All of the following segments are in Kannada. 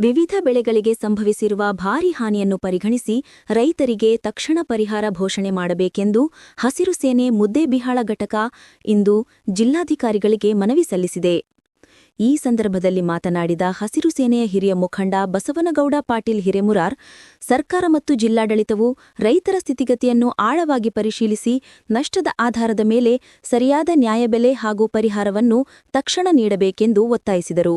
ವಿವಿಧ ಬೆಳೆಗಳಿಗೆ ಸಂಭವಿಸಿರುವ ಭಾರಿ ಹಾನಿಯನ್ನು ಪರಿಗಣಿಸಿ ರೈತರಿಗೆ ತಕ್ಷಣ ಪರಿಹಾರ ಘೋಷಣೆ ಮಾಡಬೇಕೆಂದು ಹಸಿರು ಸೇನೆ ಮುದ್ದೇಬಿಹಾಳ ಘಟಕ ಇಂದು ಜಿಲ್ಲಾಧಿಕಾರಿಗಳಿಗೆ ಮನವಿ ಸಲ್ಲಿಸಿದೆ. ಈ ಸಂದರ್ಭದಲ್ಲಿ ಮಾತನಾಡಿದ ಹಸಿರು ಸೇನೆಯ ಹಿರಿಯ ಮುಖಂಡ ಬಸವನಗೌಡ ಪಾಟೀಲ್ ಹಿರೇಮುರಾರ್, ಸರ್ಕಾರ ಮತ್ತು ಜಿಲ್ಲಾಡಳಿತವು ರೈತರ ಸ್ಥಿತಿಗತಿಯನ್ನು ಆಳವಾಗಿ ಪರಿಶೀಲಿಸಿ ನಷ್ಟದ ಆಧಾರದ ಮೇಲೆ ಸರಿಯಾದ ನ್ಯಾಯಬೆಲೆ ಹಾಗೂ ಪರಿಹಾರವನ್ನು ತಕ್ಷಣ ನೀಡಬೇಕೆಂದು ಒತ್ತಾಯಿಸಿದರು.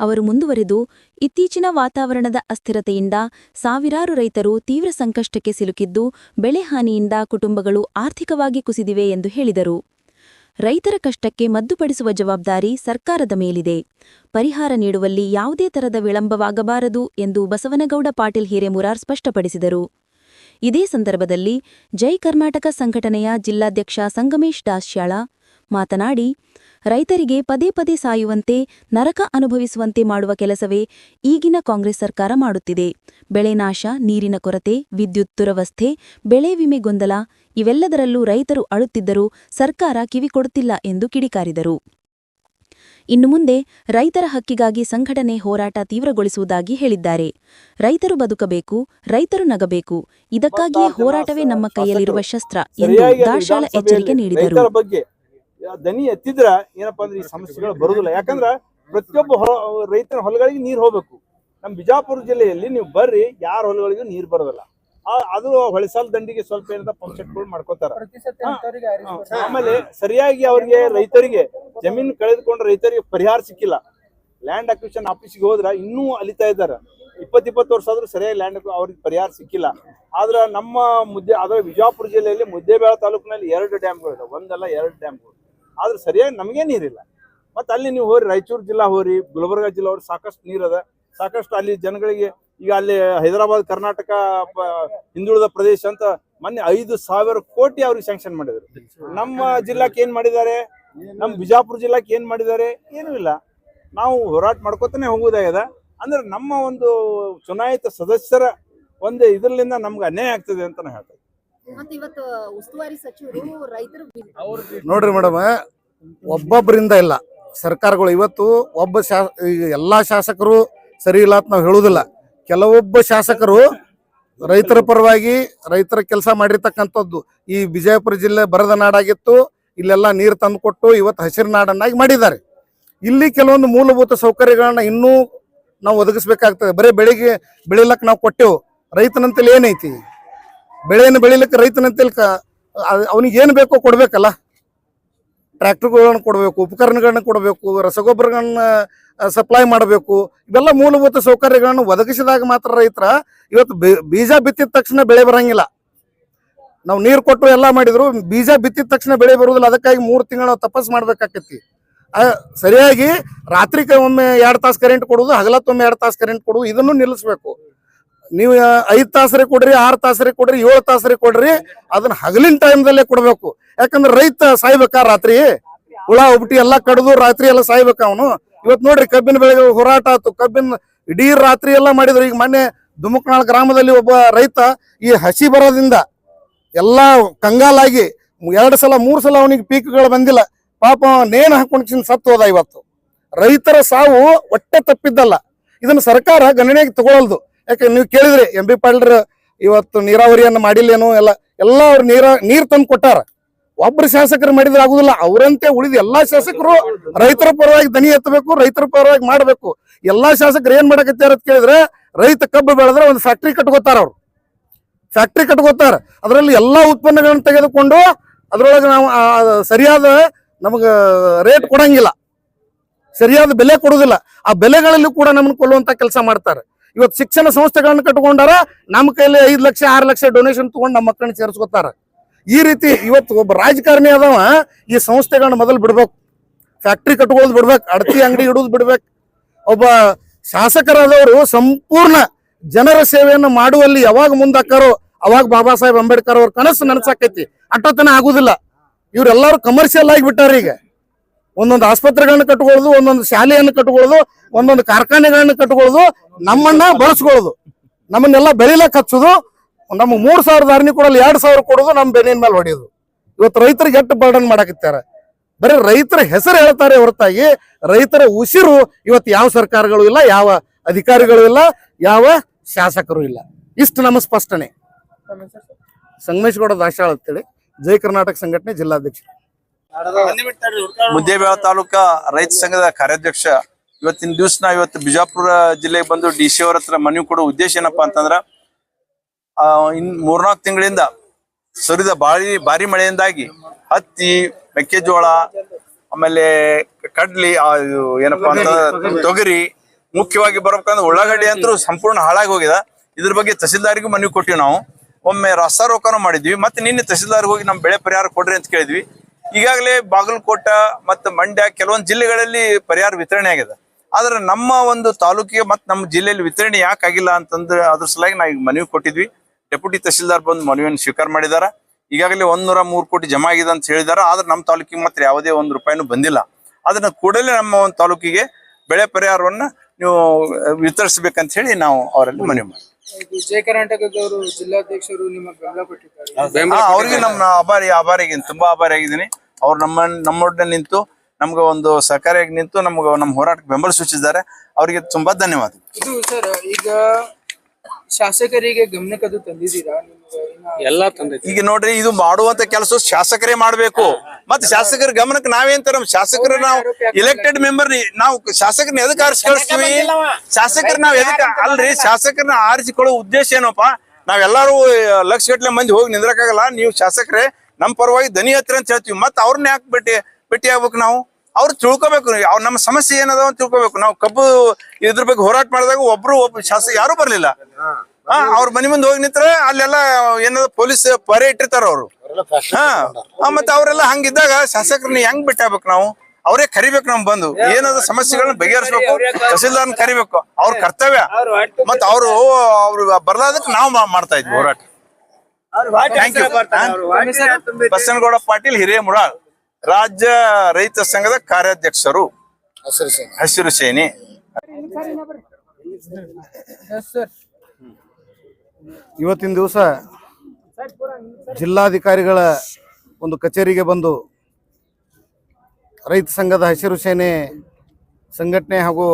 ಅವರು ಮುಂದುವರೆದು ಇತ್ತೀಚಿನ ವಾತಾವರಣದ ಅಸ್ಥಿರತೆಯಿಂದ ಸಾವಿರಾರು ರೈತರು ತೀವ್ರ ಸಂಕಷ್ಟಕ್ಕೆ ಸಿಲುಕಿದ್ದು, ಬೆಳೆ ಹಾನಿಯಿಂದ ಕುಟುಂಬಗಳು ಆರ್ಥಿಕವಾಗಿ ಕುಸಿದಿವೆ ಎಂದು ಹೇಳಿದರು. ರೈತರ ಕಷ್ಟಕ್ಕೆ ಮದ್ದುಪಡಿಸುವ ಜವಾಬ್ದಾರಿ ಸರ್ಕಾರದ ಮೇಲಿದೆ. ಪರಿಹಾರ ನೀಡುವಲ್ಲಿ ಯಾವುದೇ ತರದ ವಿಳಂಬವಾಗಬಾರದು ಎಂದು ಬಸವನಗೌಡ ಪಾಟೀಲ್ ಹಿರೇಮುರಾರ್ ಸ್ಪಷ್ಟಪಡಿಸಿದರು. ಇದೇ ಸಂದರ್ಭದಲ್ಲಿ ಜೈ ಕರ್ನಾಟಕ ಸಂಘಟನೆಯ ಜಿಲ್ಲಾಧ್ಯಕ್ಷ ಸಂಗಮೇಶ್ ದಾಸ್ಯಾಳ ಮಾತನಾಡಿ ರೈತರಿಗೆ ಪದೇ ಪದೇ ಸಾಯುವಂತೆ ನರಕ ಅನುಭವಿಸುವಂತೆ ಮಾಡುವ ಕೆಲಸವೇ ಈಗಿನ ಕಾಂಗ್ರೆಸ್ ಸರ್ಕಾರ ಮಾಡುತ್ತಿದೆ. ಬೆಳೆ ನಾಶ ನೀರಿನ ಕೊರತೆ ವಿದ್ಯುತ್ ದುರವಸ್ಥೆ ಬೆಳೆ ವಿಮೆ ಗೊಂದಲ ಇವೆಲ್ಲದರಲ್ಲೂ ರೈತರು ಅಳುತ್ತಿದ್ದರೂ ಸರ್ಕಾರ ಕಿವಿಕೊಡುತ್ತಿಲ್ಲ ಎಂದು ಕಿಡಿಕಾರಿದರು. ಇನ್ನು ಮುಂದೆ ರೈತರ ಹಕ್ಕಿಗಾಗಿ ಸಂಘಟನೆ ಹೋರಾಟ ತೀವ್ರಗೊಳಿಸುವುದಾಗಿ ಹೇಳಿದ್ದಾರೆ. ರೈತರು ಬದುಕಬೇಕು ರೈತರು ನಗಬೇಕು ಇದಕ್ಕಾಗಿಯೇ ಹೋರಾಟವೇ ನಮ್ಮ ಕೈಯಲ್ಲಿರುವ ಶಸ್ತ್ರ ಎಂದು ದಾಶಾಳ ಎಚ್ಚರಿಕೆ ನೀಡಿದರು. ದನಿ ಎತ್ತಿದ್ರ ಏನಪ್ಪಾ ಅಂದ್ರೆ ಈ ಸಮಸ್ಯೆಗಳು ಬರುದಿಲ್ಲ. ಯಾಕಂದ್ರ ಪ್ರತಿಯೊಬ್ಬ ಹೊ- ರೈತನ ಹೊಲಗಳಿಗೆ ನೀರ್ ಹೋಗ್ಬೇಕು. ನಮ್ಮ ಬಿಜಾಪುರ ಜಿಲ್ಲೆಯಲ್ಲಿ ನೀವು ಬರ್ರಿ ಯಾರ ಹೊಲಗಳಿಗೂ ನೀರ್ ಬರೋದಿಲ್ಲ. ಆ- ಅದು ಹೊಳೆಸಾಲ ದಂಡಿಗೆ ಸ್ವಲ್ಪ ಏನದ ಪಂಪ್ ಸೆಟ್ಗಳು ಮಾಡ್ಕೋತಾರ. ಆಮೇಲೆ ಸರಿಯಾಗಿ ಅವ್ರಿಗೆ ರೈತರಿಗೆ ಜಮೀನು ಕಳೆದುಕೊಂಡ ರೈತರಿಗೆ ಪರಿಹಾರ ಸಿಕ್ಕಿಲ್ಲ. ಲ್ಯಾಂಡ್ ಅಕ್ವಿಷನ್ ಆಫೀಸ್ಗೆ ಹೋದ್ರ ಇನ್ನೂ ಅಲಿತಾ ಇದ್ದಾರೆ. ಇಪ್ಪತ್ ಇಪ್ಪತ್ತು ವರ್ಷ ಆದ್ರೂ ಸರಿಯಾಗಿ ಲ್ಯಾಂಡ್ ಅವ್ರಿಗೆ ಪರಿಹಾರ ಸಿಕ್ಕಿಲ್ಲ. ಆದ್ರ ನಮ್ಮ ಮುದ್ದೆ ಅದ್ರ ವಿಜಾಪುರ ಜಿಲ್ಲೆಯಲ್ಲಿ ಮುದ್ದೇಬೇಳ ತಾಲೂಕಿನಲ್ಲಿ ಎರಡು ಡ್ಯಾಮ್ಗಳು ಇದಾವೆ ಒಂದಲ್ಲ ಎರಡು ಡ್ಯಾಮ್ಗಳು ಆದ್ರೆ ಸರಿಯಾಗಿ ನಮಗೇ ನೀರಿಲ್ಲ. ಮತ್ತೆ ಅಲ್ಲಿ ನೀವು ಹೋರಿ, ರಾಯಚೂರು ಜಿಲ್ಲಾ ಹೋರಿ, ಗುಲ್ಬರ್ಗ ಜಿಲ್ಲಾ ಹೋರಿ, ಸಾಕಷ್ಟು ನೀರದ ಸಾಕಷ್ಟು ಅಲ್ಲಿ ಜನಗಳಿಗೆ ಈಗ ಅಲ್ಲಿ ಹೈದರಾಬಾದ್, ಕರ್ನಾಟಕ ಹಿಂದುಳಿದ ಪ್ರದೇಶ ಅಂತ ಮೊನ್ನೆ ಐದು ಸಾವಿರ ಕೋಟಿ ಅವ್ರಿಗೆ ಸ್ಯಾಂಕ್ಷನ್ ಮಾಡಿದ್ರು. ನಮ್ಮ ಜಿಲ್ಲಾಕ್ಕೆ ಏನ್ ಮಾಡಿದ್ದಾರೆ? ನಮ್ಮ ಬಿಜಾಪುರ ಜಿಲ್ಲಾಕ್ಕೆ ಏನ್ ಮಾಡಿದ್ದಾರೆ? ಏನೂ ಇಲ್ಲ. ನಾವು ಹೋರಾಟ ಮಾಡ್ಕೋತಾನೆ ಹೋಗುವುದಾಗ್ಯದ ಅಂದ್ರೆ ನಮ್ಮ ಒಂದು ಚುನಾಯಿತ ಸದಸ್ಯರ ಒಂದು ಇದರಿಂದ ನಮ್ಗೆ ಅನ್ಯಾಯ ಆಗ್ತದೆ ಅಂತ ನಾನು ಹೇಳ್ತೇನೆ ಮತ್ತೆ ಇವತ್ತು ಉಸ್ತುವಾರಿ ಸಚಿವರು ರೈತರು ಬಿ- ನೋಡ್ರಿ ಮೇಡಮ್ ಒಬ್ಬೊಬ್ಬರಿಂದ ಇಲ್ಲ. ಸರ್ಕಾರಗಳು ಇವತ್ತು ಒಬ್ಬ ಶಾ ಎಲ್ಲಾ ಶಾಸಕರು ಸರಿ ಇಲ್ಲ ಅಂತ ನಾವು ಹೇಳುವುದಿಲ್ಲ ಕೆಲವೊಬ್ಬ ಶಾಸಕರು ರೈತರ ಪರವಾಗಿ ರೈತರ ಕೆಲಸ ಮಾಡಿರ್ತಕ್ಕಂಥದ್ದು. ಈ ವಿಜಯಪುರ ಜಿಲ್ಲೆ ಬರದ ನಾಡಾಗಿತ್ತು ಇಲ್ಲೆಲ್ಲ ನೀರು ತಂದುಕೊಟ್ಟು ಇವತ್ತು ಹಸಿರು ನಾಡನ್ನಾಗಿ ಮಾಡಿದ್ದಾರೆ. ಇಲ್ಲಿ ಕೆಲವೊಂದು ಮೂಲಭೂತ ಸೌಕರ್ಯಗಳನ್ನ ಇನ್ನೂ ನಾವು ಒದಗಿಸ್ಬೇಕಾಗ್ತದೆ. ಬರೀ ಬೆಳಿಗ್ಗೆ ಬೆಳಿಲಕ್ಕೆ ನಾವು ಕೊಟ್ಟೆವು. ರೈತನಂತಲ್ಲಿ ಏನೈತಿ? ಬೆಳೆಯನ್ನು ಬೆಳಿಲಿಕ್ಕೆ ರೈತನಂತ ಅವನಿಗೆ ಏನು ಬೇಕೋ ಕೊಡ್ಬೇಕಲ್ಲ. ಟ್ರ್ಯಾಕ್ಟರ್ಗಳನ್ನು ಕೊಡಬೇಕು, ಉಪಕರಣಗಳನ್ನ ಕೊಡಬೇಕು, ರಸಗೊಬ್ಬರಗಳನ್ನ ಸಪ್ಲೈ ಮಾಡಬೇಕು. ಇವೆಲ್ಲ ಮೂಲಭೂತ ಸೌಕರ್ಯಗಳನ್ನು ಒದಗಿಸಿದಾಗ ಮಾತ್ರ ರೈತರ ಇವತ್ತು ಬೀಜ ಬಿತ್ತಿದ ತಕ್ಷಣ ಬೆಳೆ ಬರಂಗಿಲ್ಲ. ನಾವು ನೀರು ಕೊಟ್ಟು ಎಲ್ಲ ಮಾಡಿದ್ರು, ಬೀಜ ಬಿತ್ತಿದ ತಕ್ಷಣ ಬೆಳೆ ಬರುವುದಿಲ್ಲ ಅದಕ್ಕಾಗಿ ಮೂರು ತಿಂಗಳು ನಾವು ತಪಸ್ ಮಾಡ್ಬೇಕಾಕತಿ. ಸರಿಯಾಗಿ ರಾತ್ರಿ ಒಮ್ಮೆ ಎರಡು ತಾಸು ಕರೆಂಟ್ ಕೊಡುವುದು, ಹಗಲತ್ತೊಮ್ಮೆ ಎರಡು ತಾಸು ಕರೆಂಟ್ ಕೊಡುವುದು, ಇದನ್ನು ನಿಲ್ಲಿಸ್ಬೇಕು. ನೀವು ಐದು ತಾಸರಿ ಕೊಡ್ರಿ, ಆರು ತಾಸರಿ ಕೊಡ್ರಿ, ಏಳು ತಾಸರಿ ಕೊಡ್ರಿ, ಅದನ್ನ ಹಗಲಿನ ಟೈಮ್ದಲ್ಲೇ ಕೊಡ್ಬೇಕು. ಯಾಕಂದ್ರೆ ರೈತ ಸಾಯ್ಬೇಕಾ ರಾತ್ರಿ? ಹುಳ, ಉಬ್ಟಿ ಎಲ್ಲ ಕಡ್ದು ರಾತ್ರಿ ಎಲ್ಲ ಸಾಯ್ಬೇಕ ಅವನು. ಇವತ್ ನೋಡ್ರಿ ಕಬ್ಬಿನ ಬೆಳೆಗೆ ಹೋರಾಟ ಆಯ್ತು ಕಬ್ಬಿನ ಇಡೀ ರಾತ್ರಿ ಎಲ್ಲ ಮಾಡಿದ್ರು. ಈಗ ಮೊನ್ನೆ ದುಮಕ್ನಾಳ್ ಗ್ರಾಮದಲ್ಲಿ ಒಬ್ಬ ರೈತ ಈ ಹಸಿ ಬರೋದ್ರಿಂದ ಎಲ್ಲಾ ಕಂಗಾಲಾಗಿ ಎರಡು ಸಲ, ಮೂರು ಸಲ ಅವನಿಗೆ ಪೀಕ್ಗಳು ಬಂದಿಲ್ಲ. ಪಾಪ ನೇಣು ಹಾಕೊಂಡು ಸತ್ತು ಹೋದ ಇವತ್ತು. ರೈತರ ಸಾವು ಒಟ್ಟೆ ತಪ್ಪಿದ್ದಲ್ಲ. ಇದನ್ನ ಸರ್ಕಾರ ಗಣನೆಗೆ ತಗೊಳ್ಳಲ್ದು ಯಾಕೆ ನೀವು ಕೇಳಿದ್ರಿ ಎಂ ಬಿ ಪಾಟೀಲ್ರ ಇವತ್ತು ನೀರಾವರಿಯನ್ನು ಮಾಡಿಲ್ಲೇನೋ ಎಲ್ಲ ಎಲ್ಲ ಅವ್ರು ನೀರ, ನೀರ್ ತಂದು ಕೊಟ್ಟಾರ. ಒಬ್ರು ಶಾಸಕರು ಮಾಡಿದ್ರೆ ಆಗುದಿಲ್ಲ, ಅವರಂತೆ ಉಳಿದ ಎಲ್ಲಾ ಶಾಸಕರು ರೈತರ ಪರವಾಗಿ ದನಿ ಎತ್ತಬೇಕು, ರೈತರ ಪರವಾಗಿ ಮಾಡಬೇಕು. ಎಲ್ಲಾ ಶಾಸಕರು ಏನ್ ಮಾಡಕತ್ತಾರ ಅಂತ ಕೇಳಿದ್ರೆ ರೈತ ಕಬ್ಬು ಬೆಳೆದ್ರೆ ಒಂದು ಫ್ಯಾಕ್ಟ್ರಿ ಕಟ್ಕೋತಾರ ಅವ್ರು. ಫ್ಯಾಕ್ಟ್ರಿ ಕಟ್ಕೋತಾರ. ಅದರಲ್ಲಿ ಎಲ್ಲಾ ಉತ್ಪನ್ನಗಳನ್ನು ತೆಗೆದುಕೊಂಡು ಅದ್ರೊಳಗೆ ನಾವು ಸರಿಯಾದ ನಮಗ ರೇಟ್ ಕೊಡಂಗಿಲ್ಲ. ಸರಿಯಾದ ಬೆಲೆ ಕೊಡುದಿಲ್ಲ. ಆ ಬೆಲೆಗಳಲ್ಲಿ ಕೂಡ ನಮ್ಮನ್ನ ಕೊಲ್ಲುವಂತ ಕೆಲಸ ಮಾಡ್ತಾರೆ. ಇವತ್ತು ಶಿಕ್ಷಣ ಸಂಸ್ಥೆಗಳನ್ನು ಕಟ್ಕೊಂಡಾರ ನಮ್ಮ ಕೈಯಲ್ಲಿ ಐದು ಲಕ್ಷ, ಆರು ಲಕ್ಷ ಡೊನೇಷನ್ ತಗೊಂಡು ನಮ್ಮ ಮಕ್ಕಳನ್ನ ಸೇರಿಸ್ಕೊತಾರ. ಈ ರೀತಿ ಇವತ್ತು ಒಬ್ಬ ರಾಜಕಾರಣಿ ಅದಾವ ಈ ಸಂಸ್ಥೆಗಳನ್ನ ಮೊದಲು ಬಿಡ್ಬೇಕು. ಫ್ಯಾಕ್ಟ್ರಿ ಕಟ್ಕೊಳ್ಳೋದು ಬಿಡ್ಬೇಕು, ಅಡತಿ ಅಂಗಡಿ ಇಡೋದು ಬಿಡ್ಬೇಕು. ಒಬ್ಬ ಶಾಸಕರಾದವರು ಸಂಪೂರ್ಣ ಜನರ ಸೇವೆಯನ್ನು ಮಾಡುವಲ್ಲಿ ಯಾವಾಗ ಮುಂದಾಕಾರೋ ಅವಾಗ ಬಾಬಾ ಸಾಹೇಬ್ ಅಂಬೇಡ್ಕರ್ ಅವ್ರ ಕನಸು ನನಸಾಕೈತಿ. ಅಟ್ಟತನ ಆಗುದಿಲ್ಲ. ಇವರೆಲ್ಲರೂ ಕಮರ್ಷಿಯಲ್ ಆಗಿ ಬಿಟ್ಟಾರ ಈಗ ಒಂದೊಂದು ಆಸ್ಪತ್ರೆಗಳನ್ನ ಕಟ್ಕೊಳ್ಳೋದು ಒಂದೊಂದು ಶಾಲೆಯನ್ನು ಕಟ್ಕೊಳ್ಳೋದು ಒಂದೊಂದು ಕಾರ್ಖಾನೆಗಳನ್ನ ಕಟ್ಕೊಳ್ಳೋದು ನಮ್ಮನ್ನ ಬಳಸ್ಕೊಳ್ಳೋದು. ನಮ್ಮನ್ನೆಲ್ಲ ಬೆಳಿಲಕ್ಕೆ ಹಚ್ಚೋದು ನಮ್ಗೆ ಮೂರ್ ಸಾವಿರದ ಅರ್ನಿ ಕೊಡಲು ಎರಡ್ ಸಾವಿರ ಕೊಡೋದು ನಮ್ಮ ಬೆನ್ನಿನ ಮೇಲೆ ಹೊಡೆಯೋದು. ಇವತ್ತು ರೈತರಿಗೆ ಎಷ್ಟು ಬರ್ಡನ್ ಮಾಡಕತ್ತಾರ? ಬರೀ ರೈತರ ಹೆಸರು ಹೇಳ್ತಾರೆ ಹೊರತಾಗಿ ರೈತರ ಉಸಿರು ಇವತ್ತು ಯಾವ ಸರ್ಕಾರಗಳು ಇಲ್ಲ ಯಾವ ಅಧಿಕಾರಿಗಳು ಇಲ್ಲ ಯಾವ ಶಾಸಕರು ಇಲ್ಲ. ಇಷ್ಟು ನಮ್ಮ ಸ್ಪಷ್ಟನೆ. ಸಂಗಮೇಶ್ಗೌಡ ದಾಶಾಳ್ ಅಂತೇಳಿ ಜೈ ಕರ್ನಾಟಕ ಸಂಘಟನೆ ಜಿಲ್ಲಾಧ್ಯಕ್ಷರು. ಮುದ್ದೇಬೇಳ ತಾಲೂಕಾ ರೈತ ಸಂಘದ ಕಾರ್ಯಾಧ್ಯಕ್ಷ ಇವತ್ತಿನ ದಿವಸ ಇವತ್ತು ಬಿಜಾಪುರ ಜಿಲ್ಲೆಗೆ ಬಂದು ಡಿ ಸಿ ಅವ್ರ ಹತ್ರ ಮನವಿ ಕೊಡೋ ಉದ್ದೇಶ ಏನಪ್ಪಾ ಅಂತಂದ್ರ ಆ, ಇನ್ ಮೂರ್ನಾಲ್ಕು ತಿಂಗಳಿಂದ ಸುರಿದ ಭಾರಿ ಭಾರಿ ಮಳೆಯಿಂದಾಗಿ ಹತ್ತಿ ಮೆಕ್ಕೆಜೋಳ ಆಮೇಲೆ ಕಡ್ಲಿ ಏನಪ್ಪಾ ಅಂತ ತೊಗರಿ. ಮುಖ್ಯವಾಗಿ ಬರ್ಬೇಕಂದ್ರೆ ಉಳ್ಳಾಗಡ್ಡಿ ಅಂತೂ ಸಂಪೂರ್ಣ ಹಾಳಾಗಿ ಹೋಗಿದೆ. ಇದ್ರ ಬಗ್ಗೆ ತಹಸೀಲ್ದಾರಿಗೂ ಮನವಿ ಕೊಟ್ಟಿವಿ ನಾವು. ಒಮ್ಮೆ ರಾಸ್ತಾರೋಕನೂ ಮಾಡಿದ್ವಿ. ಮತ್ತೆ ನಿನ್ನೆ ತಹಸೀಲ್ದಾರ್ಗೆ ಹೋಗಿ ನಮ್ಮ ಬೆಳೆ ಪರಿಹಾರ ಕೊಡ್ರಿ ಅಂತ ಕೇಳಿದ್ವಿ. ಈಗಾಗಲೇ ಬಾಗಲಕೋಟ ಮತ್ತು ಮಂಡ್ಯ ಕೆಲವೊಂದು ಜಿಲ್ಲೆಗಳಲ್ಲಿ ಪರಿಹಾರ ವಿತರಣೆ ಆಗಿದೆ. ಆದ್ರೆ ನಮ್ಮ ಒಂದು ತಾಲೂಕಿಗೆ ಮತ್ತು ನಮ್ಮ ಜಿಲ್ಲೆಯಲ್ಲಿ ವಿತರಣೆ ಯಾಕೆ ಆಗಿಲ್ಲ ಅಂತಂದ್ರೆ ಅದ್ರ ಸಲುವಾಗಿ ನಾವು ಈಗ ಮನವಿ ಕೊಟ್ಟಿದ್ವಿ. ಡೆಪ್ಯೂಟಿ ತಹಸೀಲ್ದಾರ್ ಬಂದು ಮನವಿಯನ್ನು ಸ್ವೀಕಾರ ಮಾಡಿದಾರ. ಈಗಾಗಲೇ ಒಂದೂರ ಮೂರು ಕೋಟಿ ಜಮಾ ಆಗಿದೆ ಅಂತ ಹೇಳಿದಾರ. ಆದ್ರೆ ನಮ್ಮ ತಾಲೂಕಿಗೆ ಮಾತ್ರ ಯಾವುದೇ ಒಂದು ರೂಪಾಯಿನೂ ಬಂದಿಲ್ಲ. ಅದನ್ನ ಕೂಡಲೇ ನಮ್ಮ ಒಂದು ತಾಲೂಕಿಗೆ ಬೆಳೆ ಪರಿಹಾರವನ್ನ ನೀವು ವಿತರಿಸಬೇಕಂತ ಹೇಳಿ ನಾವು ಅವರಲ್ಲಿ ಮನವಿ ಮಾಡಿ ಇದು ನಮ್ ಕರ್ನಾಟಕದವರು ಜಿಲ್ಲಾಧ್ಯಕ್ಷರು ನಿಮ್ಮ ಬೆಂಬಲ ಕೊಟ್ಟಿದ್ದಾರೆ. ಹಾ, ಅವ್ರಿಗೆ ನಮ್ಮ ಆಭಾರಿ ಆಭಾರಿಗೆ ತುಂಬಾ ಆಭಾರಿ ಆಗಿದ್ದೀನಿ. ಅವ್ರು ನಮ್ಮ ನಮ್ಮೊಡನೆ ನಿಂತು ನಮ್ಗೆ ಒಂದು ಸಹಕಾರಿಯಾಗಿ ನಿಂತು ನಮ್ಗೆ ನಮ್ಮ ಹೋರಾಟಕ್ಕೆ ಬೆಂಬಲ ಸೂಚಿಸಿದ್ದಾರೆ. ಅವರಿಗೆ ತುಂಬಾ ಧನ್ಯವಾದ ಇದು ಸರ್ ಈಗ ಶಾಸಕರಿಗೆ ಗಮನಕ್ಕೆ ಅದು ತಂದಿದ್ದೀರಾ? ಎಲ್ಲ ಇನ್ನ ಎಲ್ಲಾ ತಂದೈತಿ ಈಗ ನೋಡ್ರಿ ಇದು ಮಾಡುವಂತ ಕೆಲಸ ಶಾಸಕರೇ ಮಾಡ್ಬೇಕು. ಮತ್ತೆ ಶಾಸಕರ ಗಮನಕ್ಕೆ ನಾವೇನ್ ತರ ಶಾಸಕರ ನಾವು ಇಲೆಕ್ಟೆಡ್ ಮೆಂಬರ್ ನಾವು ಶಾಸಕರನ್ನ ಎದಕ್ಕೆ ಆರಿಸಿ ಕಳಿಸ್ತೀವಿ ಶಾಸಕರ ನಾವ್ ಎದಕ್ಕೆ ಅಲ್ರಿ? ಶಾಸಕರನ್ನ ಆರಿಸಿಕೊಳ್ಳೋ ಉದ್ದೇಶ ಏನಪ್ಪ ನಾವೆಲ್ಲರೂ ಲಕ್ಷ ಗಟ್ಲೆ ಮಂದಿ ಹೋಗಿ ನಿಂದ್ರಕ್ಕಾಗಲ್ಲ. ನೀವು ಶಾಸಕರೇ ನಮ್ಮ ಪರವಾಗಿ ದನಿ ಹತ್ರ ಅಂತ ಹೇಳ್ತೀವಿ. ಮತ್ತೆ ಅವ್ರನ್ನ ಯಾಕೆ ಭೇಟಿ ಭೇಟಿ ಆಗ್ಬೇಕು ನಾವು? ಅವ್ರು ತಿಳ್ಕೊಬೇಕು. ಅವ್ರ ನಮ್ಮ ಸಮಸ್ಯೆ ಏನದ ಅಂತ ತಿಳ್ಕೊಬೇಕು. ನಾವು ಕಬ್ಬು ಇದ್ರ ಬಗ್ಗೆ ಹೋರಾಟ ಮಾಡಿದಾಗ ಒಬ್ರು ಒಬ್ಬ ಶಾಸಕ ಯಾರು ಬರ್ಲಿಲ್ಲ. ಹಾ ಅವ್ರ ಮನೆ ಮುಂದೆ ಹೋಗಿ ನಿಂತ್ರೆ ಅಲ್ಲೆಲ್ಲ ಏನದ ಪೊಲೀಸ್ ಪೊರೆ ಇಟ್ಟಿರ್ತಾರ ಅವ್ರು. ಹಾ ಮತ್ತೆ ಅವರೆಲ್ಲ ಹಂಗಿದ್ದಾಗ ಶಾಸಕರನ್ನ ಹೆಂಗ್ ಬಿಟ್ಟಬೇಕು ನಾವು? ಅವರೇ ಕರಿಬೇಕು ನಮ್ ಬಂದು. ಏನದ ಸಮಸ್ಯೆಗಳನ್ನ ಬಗೆಹರಿಸ್ಬೇಕು. ತಹಸೀಲ್ದಾರ್ನ ಕರಿಬೇಕು. ಅವ್ರ ಕರ್ತವ್ಯ. ಮತ್ತ ಅವರು ಅವ್ರು ಬರ್ಲಾದಕ್ಕೆ ನಾವು ಮಾಡ್ತಾ ಇದ್ವಿ ಹೋರಾಟ. ಥ್ಯಾಂಕ್ ಯು ಬಸನಗೌಡ ಪಾಟೀಲ್ ಹಿರೇಮುರಾಳ್ ರಾಜ್ಯ ರೈತ ಸಂಘದ ಕಾರ್ಯಾಧ್ಯಕ್ಷರು. ಹಸಿರು ಸೇನೆ. ಎಸ್ ಸರ್ ಇವತ್ತಿನ ದಿವಸ ಜಿಲ್ಲಾಧಿಕಾರಿಗಳ ಒಂದು ಕಚೇರಿಗೆ ಬಂದು ರೈತ ಸಂಘದ ಹಸಿರು ಸೇನೆ ಸಂಘಟನೆ ಹಾಗೂ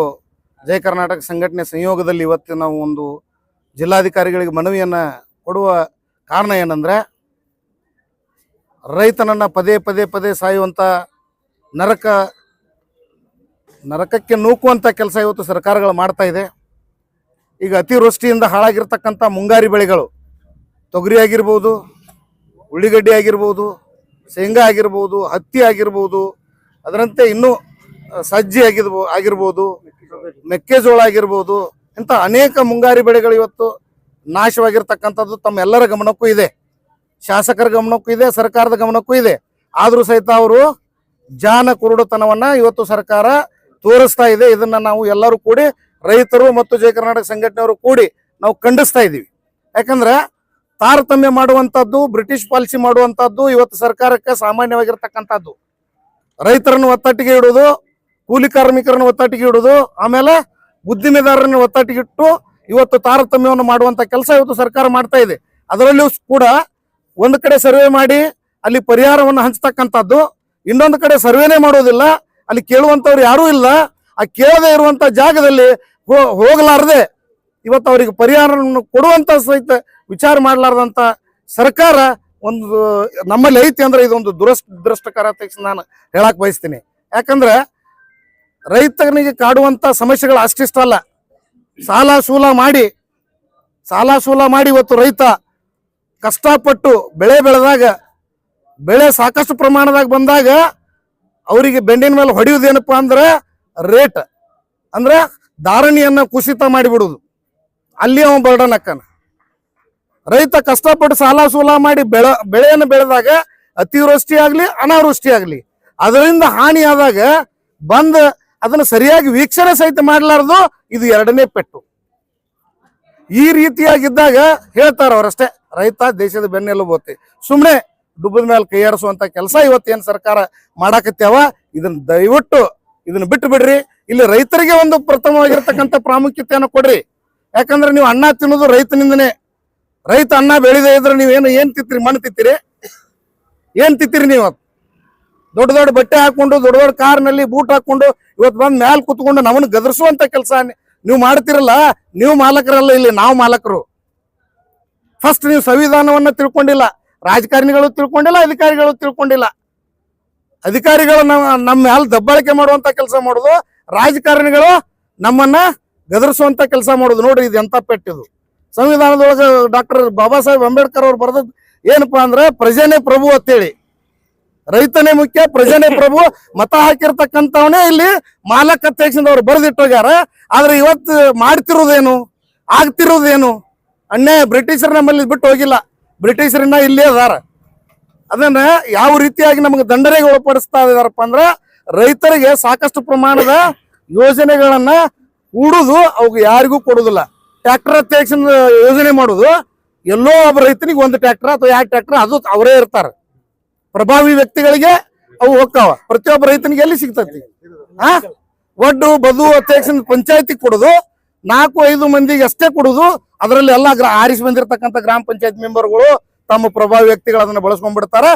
ಜಯ ಕರ್ನಾಟಕ ಸಂಘಟನೆ ಸಂಯೋಗದಲ್ಲಿ ಇವತ್ತು ನಾವು ಒಂದು ಜಿಲ್ಲಾಧಿಕಾರಿಗಳಿಗೆ ಮನವಿಯನ್ನು ಕೊಡುವ ಕಾರಣ ಏನಂದರೆ ರೈತನನ್ನು ಪದೇ ಪದೇ ಪದೇ ಸಾಯುವಂಥ ನರಕ ನರಕಕ್ಕೆ ನೂಕುವಂಥ ಕೆಲಸ ಇವತ್ತು ಸರ್ಕಾರಗಳು ಮಾಡ್ತಾ ಇದೆ. ಈಗ ಅತಿವೃಷ್ಟಿಯಿಂದ ಹಾಳಾಗಿರ್ತಕ್ಕಂಥ ಮುಂಗಾರಿ ಬೆಳೆಗಳು, ತೊಗರಿ ಆಗಿರ್ಬೋದು, ಉಳ್ಳಿಗಡ್ಡೆ ಆಗಿರ್ಬೋದು, ಶೇಂಗಾ ಆಗಿರ್ಬೋದು, ಹತ್ತಿ ಆಗಿರ್ಬೋದು, ಅದರಂತೆ ಇನ್ನೂ ಸಜ್ಜಿ ಆಗಿರ್ಬೋ, ಆಗಿರ್ಬೋದು, ಮೆಕ್ಕೆಜೋಳ ಆಗಿರ್ಬೋದು, ಇಂಥ ಅನೇಕ ಮುಂಗಾರಿ ಬೆಳೆಗಳು ಇವತ್ತು ನಾಶವಾಗಿರ್ತಕ್ಕಂಥದ್ದು ತಮ್ಮೆಲ್ಲರ ಗಮನಕ್ಕೂ ಇದೆ. ಶಾಸಕರ ಗಮನಕ್ಕೂ ಇದೆ, ಸರ್ಕಾರದ ಗಮನಕ್ಕೂ ಇದೆ. ಆದರೂ ಸಹಿತ ಅವರು ಜಾನ ಕುರುಡುತನವನ್ನು ಇವತ್ತು ಸರ್ಕಾರ ತೋರಿಸ್ತಾ ಇದೆ. ಇದನ್ನು ನಾವು ಎಲ್ಲರೂ ಕೂಡಿ ರೈತರು ಮತ್ತು ಜಯ ಕರ್ನಾಟಕ ಸಂಘಟನೆಯವರು ಕೂಡಿ ನಾವು ಖಂಡಿಸ್ತಾ ಇದ್ದೀವಿ. ಯಾಕಂದ್ರೆ ತಾರತಮ್ಯ ಮಾಡುವಂಥದ್ದು, ಬ್ರಿಟಿಷ್ ಪಾಲಿಸಿ ಮಾಡುವಂಥದ್ದು, ಇವತ್ತು ಸರ್ಕಾರಕ್ಕೆ ಸಾಮಾನ್ಯವಾಗಿರ್ತಕ್ಕಂಥದ್ದು. ರೈತರನ್ನು ಒತ್ತಟ್ಟಿಗೆ ಇಡುವುದು, ಕೂಲಿ ಕಾರ್ಮಿಕರನ್ನು ಒತ್ತಟ್ಟಿಗೆ ಇಡುವುದು, ಆಮೇಲೆ ಉದ್ದಿಮೆದಾರರನ್ನು ಒತ್ತಟ್ಟಿಗಿಟ್ಟು ಇವತ್ತು ತಾರತಮ್ಯವನ್ನು ಮಾಡುವಂತ ಕೆಲಸ ಇವತ್ತು ಸರ್ಕಾರ ಮಾಡ್ತಾ ಇದೆ. ಅದರಲ್ಲಿಯೂ ಕೂಡ ಒಂದು ಕಡೆ ಸರ್ವೆ ಮಾಡಿ, ಅಲ್ಲಿ ಪರಿಹಾರವನ್ನು ಹಂಚ್ತಕ್ಕಂಥದ್ದು, ಇನ್ನೊಂದು ಕಡೆ ಸರ್ವೇನೇ ಮಾಡೋದಿಲ್ಲ, ಅಲ್ಲಿ ಕೇಳುವಂಥವ್ರು ಯಾರೂ ಇಲ್ಲ. ಆ ಕೇಳದೇ ಇರುವಂಥ ಜಾಗದಲ್ಲಿ ಹೋ- ಹೋಗಲಾರದೆ ಇವತ್ತು ಅವರಿಗೆ ಪರಿಹಾರವನ್ನು ಕೊಡುವಂತ ಸಹಿತ ವಿಚಾರ ಮಾಡಲಾರ್ದಂತ ಸರ್ಕಾರ ಒಂದು, ನಮ್ಮಲ್ಲಿ ಐತಿ ಅಂದ್ರೆ ಇದೊಂದು ದುರಸ್ ದುರಷ್ಟಕರ ನಾನು ಹೇಳಕ್ ಬಯಸ್ತೀನಿ. ಯಾಕಂದ್ರೆ ರೈತನಿಗೆ ಕಾಡುವಂತ ಸಮಸ್ಯೆಗಳು ಅಷ್ಟಿಷ್ಟಲ್ಲ ಸಾಲ ಸೂಲ ಮಾಡಿ, ಸಾಲ ಸೂಲ ಮಾಡಿ ಇವತ್ತು ರೈತ ಕಷ್ಟಪಟ್ಟು ಬೆಳೆ ಬೆಳೆದಾಗ, ಬೆಳೆ ಸಾಕಷ್ಟು ಪ್ರಮಾಣದಾಗ ಬಂದಾಗ ಅವರಿಗೆ ಬೆಂಡಿನ ಮೇಲೆ ಹೊಡೆಯುವುದೇನಪ್ಪ ಅಂದ್ರೆ ರೇಟ್ ಅಂದ್ರೆ ಧಾರಣೆಯನ್ನ ಕುಸಿತ ಮಾಡಿಬಿಡುದು ಅಲ್ಲಿ ಅವ ಬರ್ಡನ್ ಅಕ್ಕನ ರೈತ ಕಷ್ಟಪಟ್ಟು ಸಾಲ ಸೂಲ ಮಾಡಿ ಬೆಳ, ಬೆಳೆಯನ್ನು ಬೆಳೆದಾಗ ಅತಿವೃಷ್ಟಿ ಆಗ್ಲಿ, ಅನಾವೃಷ್ಟಿ ಆಗ್ಲಿ, ಅದರಿಂದ ಹಾನಿ ಆದಾಗ ಬಂದ ಅದನ್ನ ಸರಿಯಾಗಿ ವೀಕ್ಷಣೆ ಸಹಿತ ಮಾಡಲಾರ್ದು ಇದು ಎರಡನೇ ಪೆಟ್ಟು. ಈ ರೀತಿಯಾಗಿದ್ದಾಗ ಹೇಳ್ತಾರ ಅವರಷ್ಟೇ ರೈತ ದೇಶದ ಬೆನ್ನೆಲುಬೋತಿ ಸುಮ್ಮನೆ ಡುಬ್ಬದ ಮೇಲೆ ಕೈಯಾಡಿಸುವಂತ ಕೆಲಸ ಇವತ್ತೇನು ಸರ್ಕಾರ ಮಾಡಾಕತ್ಯಾವ ಇದನ್ನ ದಯವಿಟ್ಟು ಇದನ್ನ ಬಿಟ್ಟು ಬಿಡ್ರಿ. ಇಲ್ಲಿ ರೈತರಿಗೆ ಒಂದು ಪ್ರಥಮವಾಗಿರ್ತಕ್ಕಂಥ ಪ್ರಾಮುಖ್ಯತೆಯನ್ನು ಕೊಡ್ರಿ. ಯಾಕಂದ್ರೆ ನೀವು ಅನ್ನ ತಿನ್ನೋದು ರೈತನಿಂದನೇ. ರೈತ ಅನ್ನ ಬೆಳೆದೇ ಇದ್ರೆ ನೀವೇನು ಏನ್ ತಿತ್ತೀರಿ ಮಣ್ಣು ತಿತ್ತೀರಿ ಏನ್ ತಿತ್ತೀರಿ ನೀವು? ದೊಡ್ಡ ದೊಡ್ಡ ಬಟ್ಟೆ ಹಾಕೊಂಡು, ದೊಡ್ಡ ದೊಡ್ಡ ಕಾರ್ನಲ್ಲಿ ಬೂಟ್ ಹಾಕೊಂಡು, ಇವತ್ತು ಬಂದ್ ಮ್ಯಾಲ್ ಕುತ್ಕೊಂಡು ನಮ್ಮನ್ನ ಗದರ್ಸುವಂತ ಕೆಲಸ ನೀವು ಮಾಡ್ತಿರಲ್ಲ, ನೀವು ಮಾಲಕರಲ್ಲ ಇಲ್ಲಿ, ನಾವು ಮಾಲಕರು. ಫಸ್ಟ್ ನೀವು ಸಂವಿಧಾನವನ್ನ ತಿಳ್ಕೊಂಡಿಲ್ಲ, ರಾಜಕಾರಣಿಗಳು ತಿಳ್ಕೊಂಡಿಲ್ಲ, ಅಧಿಕಾರಿಗಳು ತಿಳ್ಕೊಂಡಿಲ್ಲ. ಅಧಿಕಾರಿಗಳು ನಮ್ಮ ನಮ್ಮ ದಬ್ಬಾಳಿಕೆ ಮಾಡುವಂತ ಕೆಲಸ ಮಾಡುದು, ರಾಜಕಾರಣಿಗಳು ನಮ್ಮನ್ನ ಗದರಿಸುವಂತ ಕೆಲಸ ಮಾಡೋದು. ನೋಡ್ರಿ ಇದು ಎಂತ ಪೆಟ್ಟಿದು ಸಂವಿಧಾನದೊಳಗೆ ಡಾಕ್ಟರ್ ಬಾಬಾ ಸಾಹೇಬ್ ಅಂಬೇಡ್ಕರ್ ಅವ್ರು ಬರೆದದ್ದು ಏನಪ್ಪಾ ಅಂದ್ರೆ, ಪ್ರಜೆನೇ ಪ್ರಭು ಅಂತೇಳಿ. ರೈತನೇ ಮುಖ್ಯ, ಪ್ರಜೆನೇ ಪ್ರಭು. ಮತ ಹಾಕಿರ್ತಕ್ಕಂಥವನೇ ಇಲ್ಲಿ ಮಾಲಕ ಅವ್ರು ಬರೆದಿಟ್ಟೋಗ್ಯಾರ. ಆದ್ರೆ ಇವತ್ತು ಮಾಡ್ತಿರೋದೇನು? ಆಗ್ತಿರೋದೇನು? ಅನ್ಯಾಯ, ಬ್ರಿಟಿಷರ್ ನಮ್ಮಲ್ಲಿ ಬಿಟ್ಟು ಹೋಗಿಲ್ಲ. ಬ್ರಿಟಿಷರನ್ನ ಇಲ್ಲೇ ಅದಾರ. ಅದನ್ನ ಯಾವ ರೀತಿಯಾಗಿ ನಮಗೆ ದಂಡನೆಗೆ ಒಳಪಡಿಸ್ತಾ ಇದಾರಪ್ಪ ಅಂದ್ರ ರೈತರಿಗೆ ಸಾಕಷ್ಟು ಪ್ರಮಾಣದ ಯೋಜನೆಗಳನ್ನ ಹೂಡುದು ಅವ್ಗೆ ಯಾರಿಗೂ ಕೊಡುದಿಲ್ಲ. ಟ್ರ್ಯಾಕ್ಟರ್ ಅತ್ಯಾಕ್ಷನ್ ಯೋಜನೆ ಮಾಡುದು, ಎಲ್ಲೋ ಒಬ್ಬ ರೈತನಿಗೆ ಒಂದು ಟ್ರ್ಯಾಕ್ಟರ್ ಅಥವಾ ಎರಡು ಟ್ರ್ಯಾಕ್ಟರ್ ಅದು ಅವರೇ ಇರ್ತಾರೆ. ಪ್ರಭಾವಿ ವ್ಯಕ್ತಿಗಳಿಗೆ ಅವು ಹೋಗ್ತಾವ. ಪ್ರತಿಯೊಬ್ಬ ರೈತನಿಗೆ ಎಲ್ಲಿ ಸಿಗ್ತತಿ? ಆ? ಒಡ್ಡು, ಬದು ಅತ್ಯಾಕ್ಷನ್ ಪಂಚಾಯತಿ ಕೊಡುದು, ನಾಲ್ಕು, ಐದು ಮಂದಿಗೆ ಅಷ್ಟೇ ಕೊಡುದು, ಅದರಲ್ಲಿ ಎಲ್ಲ ಆರಿಸಿ ಬಂದಿರತಕ್ಕಂಥ ಗ್ರಾಮ ಪಂಚಾಯತ್ ಮೆಂಬರ್ಗಳು ತಮ್ಮ ಪ್ರಭಾವಿ ವ್ಯಕ್ತಿಗಳು ಅದನ್ನ ಬಳಸ್ಕೊಂಡ್ಬಿಡ್ತಾರ.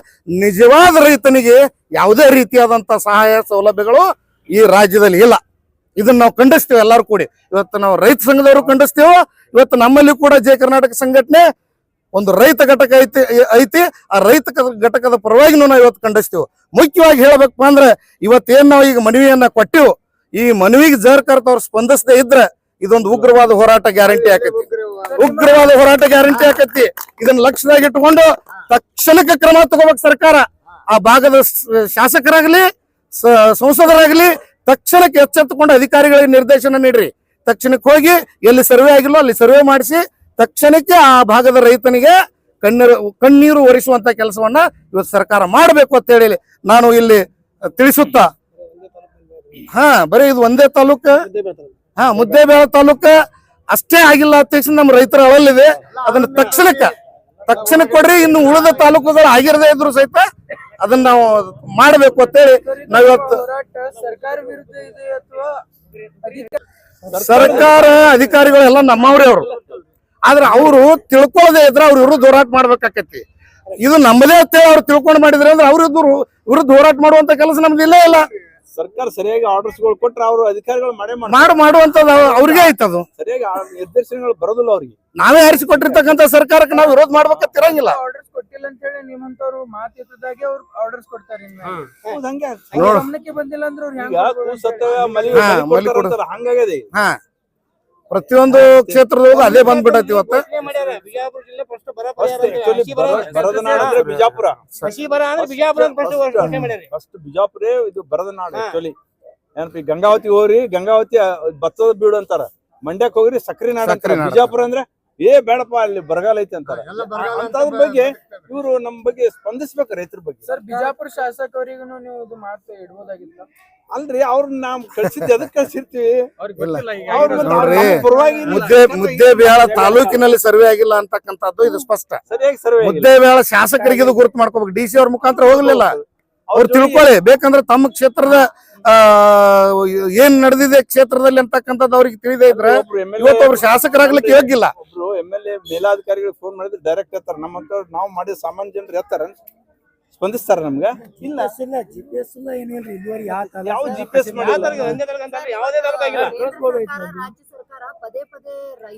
ನಿಜವಾದ ರೈತನಿಗೆ ಯಾವುದೇ ರೀತಿಯಾದಂತ ಸಹಾಯ ಸೌಲಭ್ಯಗಳು ಈ ರಾಜ್ಯದಲ್ಲಿ ಇಲ್ಲ. ಇದನ್ನ ನಾವು ಖಂಡಿಸ್ತೇವೆ ಎಲ್ಲರೂ ಕೂಡಿ. ಇವತ್ತು ನಾವು ರೈತ ಸಂಘದವರು ಖಂಡಿಸ್ತೇವೆ, ಇವತ್ತು ನಮ್ಮಲ್ಲಿ ಕೂಡ ಜಯ ಕರ್ನಾಟಕ ಸಂಘಟನೆ ಒಂದು ರೈತ ಘಟಕ ಐತಿ ಐತಿ. ಆ ರೈತ ಘಟಕದ ಪರವಾಗಿನೂ ನಾವು ಇವತ್ತು ಖಂಡಿಸ್ತೇವೆ. ಮುಖ್ಯವಾಗಿ ಹೇಳಬೇಕಪ್ಪ ಅಂದ್ರೆ ಇವತ್ತೇನು ನಾವು ಈಗ ಮನವಿಯನ್ನ ಕೊಟ್ಟಿವು, ಈ ಮನವಿಗೆ ಜರ್ಕರ್ ಅವ್ರು ಸ್ಪಂದಿಸದೇ ಇದ್ರೆ ಇದೊಂದು ಉಗ್ರವಾದ ಹೋರಾಟ ಗ್ಯಾರಂಟಿ ಆಕತಿ. ಉಗ್ರವಾದ ಹೋರಾಟ ಗ್ಯಾರಂಟಿ ಆಕತಿ. ಇದನ್ನ ಲಕ್ಷ್ಯದಾಗ ಇಟ್ಟುಕೊಂಡು ತಕ್ಷಣಕ್ಕೆ ಕ್ರಮ ತಗೋಬೇಕು ಸರ್ಕಾರ. ಆ ಭಾಗದ ಶಾಸಕರಾಗ್ಲಿ ಸಂಸದರಾಗ್ಲಿ ತಕ್ಷಣಕ್ಕೆ ಎಚ್ಚೆತ್ತುಕೊಂಡು ಅಧಿಕಾರಿಗಳಿಗೆ ನಿರ್ದೇಶನ ನೀಡ್ರಿ. ತಕ್ಷಣಕ್ಕೆ ಹೋಗಿ ಎಲ್ಲಿ ಸರ್ವೆ ಆಗಿಲ್ಲೋ ಅಲ್ಲಿ ಸರ್ವೆ ಮಾಡಿಸಿ ತಕ್ಷಣಕ್ಕೆ ಆ ಭಾಗದ ರೈತನಿಗೆ ಕಣ್ಣೀರು ಕಣ್ಣೀರು ಒರೆಸುವಂತ ಕೆಲಸವನ್ನ ಇವತ್ತು ಸರ್ಕಾರ ಮಾಡಬೇಕು ಅಂತ ಹೇಳಿ ನಾನು ಇಲ್ಲಿ ತಿಳಿಸುತ್ತಾ. ಹಾ, ಬರೀ ಇದು ಒಂದೇ ತಾಲೂಕು? ಹಾ, ಮುದ್ದೇಬೇಳ ತಾಲೂಕ ಅಷ್ಟೇ ಆಗಿಲ್ಲ. ಅಧ್ಯಕ್ಷ ನಮ್ಮ ರೈತರ ಅವಲ್ಲಿದೆ ಅದನ್ನ ತಕ್ಷಣಕ್ಕ, ತಕ್ಷಣ ಕೊಡ್ರಿ, ಇನ್ನು ಉಳಿದ ತಾಲೂಕುಗಳು ಆಗಿರದೇ ಇದ್ರು ಸಹಿತ ಅದನ್ನ ನಾವು ಮಾಡಬೇಕು ಅಂತೇಳಿ ನಾವಿವತ್ತು ಸರ್ಕಾರ ವಿರುದ್ಧ ಇದೆ ಅಥವಾ ಅಧಿಕಾರ ಸರ್ಕಾರ ಅಧಿಕಾರಿಗಳು ಎಲ್ಲ ನಮ್ಮವ್ರೇ ಅವರು. ಆದ್ರೆ ಅವರು ತಿಳ್ಕೊಳ್ಳದೆ ಇದ್ರೆ ಅವ್ರ ವಿರುದ್ಧ ಹೋರಾಟ ಮಾಡ್ಬೇಕಾಕತಿ. ಇದು ನಮ್ಮದೇ ಅಂತೇಳಿ ಅವ್ರು ತಿಳ್ಕೊಂಡು ಮಾಡಿದ್ರೆ ಅಂದ್ರೆ ಅವ್ರ ವಿರುದ್ಧ ಹೋರಾಟ ಮಾಡುವಂತ ಕೆಲಸ ನಮ್ದು ಇಲ್ಲೇ ಇಲ್ಲ. ಸರ್ಕಾರ ಸರಿಯಾಗಿ ಆರ್ಡರ್ಸ್ಗಳು ಕೊಟ್ರೆ ಅವರು ಅಧಿಕಾರಿಗಳು ಮಾಡೇ ಮಾಡು ಮಾಡುವಂತದ್ದು ಅವ್ರಿಗೆ ಆಯ್ತದು ಸರಿಯಾಗಿ ನಿರ್ದೇಶನಗಳು ಬರೋದಿಲ್ಲ ಅವ್ರಿಗೆ. ನಾವೇ ಆರಿಸಿಕೊಟ್ಟಿರ್ತಕ್ಕಂಥ ಸರ್ಕಾರಕ್ಕೆ ನಾವು ವಿರೋಧ ಮಾಡ್ಬೇಕಂತ ಇರಂಗಿಲ್ಲ. ಆರ್ಡರ್ಸ್ ಕೊಟ್ಟಿಲ್ಲ ಅಂತ ಹೇಳಿ ನಿಮ್ಮಂತವ್ರು ಮಾತಿ ಎತ್ತದಾಗೆ ಅವ್ರು ಆರ್ಡರ್ಸ್ ಕೊಡ್ತಾರೆ ಹಂಗೆ. ಗಮನಕ್ಕೆ ಬಂದಿಲ್ಲ ಅಂದ್ರೆ ಅವ್ರು ಈಗ ಹೆಂಗ್ ಕೂಸ್ ಸತ್ತವ ಮಲಿ ಕೊಡ್ತಾರ ಪ್ರತಿಯೊಂದು ಕ್ಷೇತ್ರದೊಳಗೂ ಅದೇ ಬಂದ್ಬಿಟ್ಟೈತಿ ಇವತ್ತು. ಬಿಜಾಪುರ ಫಸ್ಟ್ ಬಿಜಾಪುರೇ ಇದು ಬರದ ನಾಡು ಆಕ್ಚುಲಿ ಏನಪ್ಪ ಗಂಗಾವತಿ ಹೋಗ್ರಿ ಗಂಗಾವತಿ ಭತ್ತದ ಬೀಡು ಅಂತಾರ. ಮಂಡ್ಯಕ್ ಹೋಗ್ರಿ ಸಕ್ರಿ ನಾಡು ಅಂತಾರ. ಬಿಜಾಪುರ ಅಂದ್ರೆ ಏ ಬೇಡಪ್ಪ ಅಲ್ಲಿ ಬರಗಾಲ ಐತಿ ಅಂತಾರ. ಅಂತದ್ರ ಬಗ್ಗೆ ಇವರು ನಮ್ ಬಗ್ಗೆ ಸ್ಪಂದಿಸ್ಬೇಕು ರೈತರ ಬಗ್ಗೆ. ಸರ್ ಬಿಜಾಪುರ ಶಾಸಕರಿಗೂ ನೀವು ಇದು ಮಾತು ಇಡ್ಬೋದಾಗಿತ್ತು? ಅಲ್ರಿ ಅವ್ರನ್ನ ನಾವ್ ಕಳ್ಸಿದ್ ಅದಕ್ಕೆ ಕಳ್ಸಿರ್ತೀವಿ? ಮುದ್ದೆ ಅವ್ರ್ ಮತ್ತೆ ನೋಡ್ರಿ, ನಮ್ಮ ಪರವಾಗಿ ಇಲ್ಲ. ಮುದ್ದೆ ಬೇಳ ತಾಲೂಕಿನಲ್ಲಿ ಸರ್ವೆ ಆಗಿಲ್ಲ ಅಂತಕ್ಕಂಥದ್ದು ಇದು ಸ್ಪಷ್ಟ. ಸರಿಯಾಗಿ ಸರ್ವೆ ಆಗಿಲ್ಲ. ಮುದ್ದೇಬೇಳ ಶಾಸಕರಿಗೆ ಇದು ಗುರುತು ಮಾಡ್ಕೋಬೇಕು. ಡಿ ಸಿ ಅವ್ರ ಮುಖಾಂತರ ಹೋಗ್ಲಿಲ್ಲ. ಅವ್ರ ತಿಳ್ಕೊಳ್ಳಿ. ಬೇಕಂದ್ರೆ ತಮ್ಮ ಕ್ಷೇತ್ರದ ಆ ಏನ್ ನಡೆದಿದೆ ಕ್ಷೇತ್ರದಲ್ಲಿ ಅಂತಕ್ಕಂಥದ್ದು ಅವ್ರಿಗೆ ತಿಳಿದ ಇದ್ರೆ ಒಬ್ರು ಇವತ್ತು ಅವ್ರು ಶಾಸಕರಾಗ್ಲಿಕ್ಕೆ ಹೋಗಿಲ್ಲ ಒಬ್ರು ಎಂ ಎಲ್ ಎ ಮೇಲಾಧಿಕಾರಿಗಳಿಗೆ ಫೋನ್ ಮಾಡಿದ್ರೆ ಡೈರೆಕ್ಟ್ ಹೇಳ್ತಾರ ನಮ್ಮಂತ ನಾವು ಮಾಡಿದ ಸಾಮಾನ್ಯ ಜನರು ಹೇಳ್ತಾರ ಸ್ಪಂದಿಸ್ತಾರ ನಮ್ಗ? ಇಲ್ಲ. ಯಾವ ಜಿ ಪಿ ಎಸ್ ಮಾಡಿಲ್ಲ. ರಾಜ್ಯ ಸರ್ಕಾರ ಪದೇ ಪದೇ